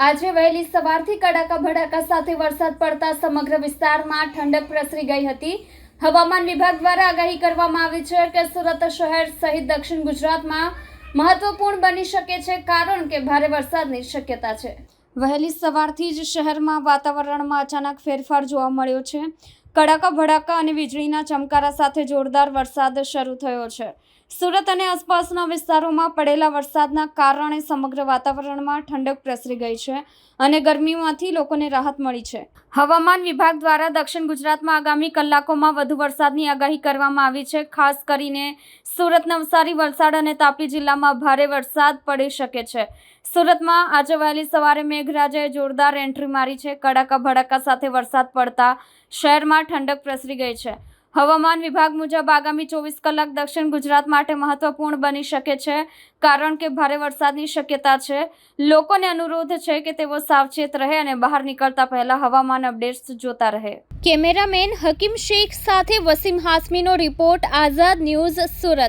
આજે વહેલી સવારથી કડાકા ભડાકા સાથે વરસાદ પડતા સમગ્ર વિસ્તારમાં ઠંડક પ્રસરી ગઈ હતી. હવામાન વિભાગ દ્વારા આગાહી કરવામાં આવી છે કે સુરત શહેર સહિત દક્ષિણ ગુજરાતમાં મહત્વપૂર્ણ બની શકે છે કારણ કે ભારે વરસાદની શક્યતા છે. વહેલી સવારથી જ શહેરમાં વાતાવરણમાં અચાનક ફેરફાર જોવા મળ્યો છે. કડાકા, ભડાકા અને વીજળીના ચમકારા સાથે જોરદાર વરસાદ શરૂ થયો છે. સુરત અને આસપાસના વિસ્તારોમાં પડેલા વરસાદના કારણે સમગ્ર વાતાવરણમાં ઠંડક પ્રસરી ગઈ છે અને ગરમીમાંથી લોકોને રાહત મળી છે. હવામાન વિભાગ દ્વારા દક્ષિણ ગુજરાતમાં આગામી કલાકોમાં વધુ વરસાદની આગાહી કરવામાં આવી છે. ખાસ કરીને સુરત, નવસારી, વલસાડ અને તાપી જિલ્લામાં ભારે વરસાદ પડી શકે છે. સુરતમાં આજે વહેલી સવારે મેઘરાજાએ જોરદાર એન્ટ્રી મારી છે. કડાકા, ભડાકા સાથે વરસાદ પડતા શહેરમાં ઠંડક પ્રસરી ગઈ છે. હવામાન વિભાગ મુજબ આગામી ચોવીસ કલાક દક્ષિણ ગુજરાત માટે મહત્વપૂર્ણ બની શકે છે, કારણ કે ભારે વરસાદની શક્યતા છે. લોકોને અનુરોધ છે કે તેઓ સાવચેત રહે અને બહાર નીકળતા પહેલા હવામાન અપડેટ્સ જોતા રહે. કેમેરામેન હકીમ શેખ સાથે વસીમ હાસમીનો રિપોર્ટ, આઝાદ ન્યૂઝ સુરત.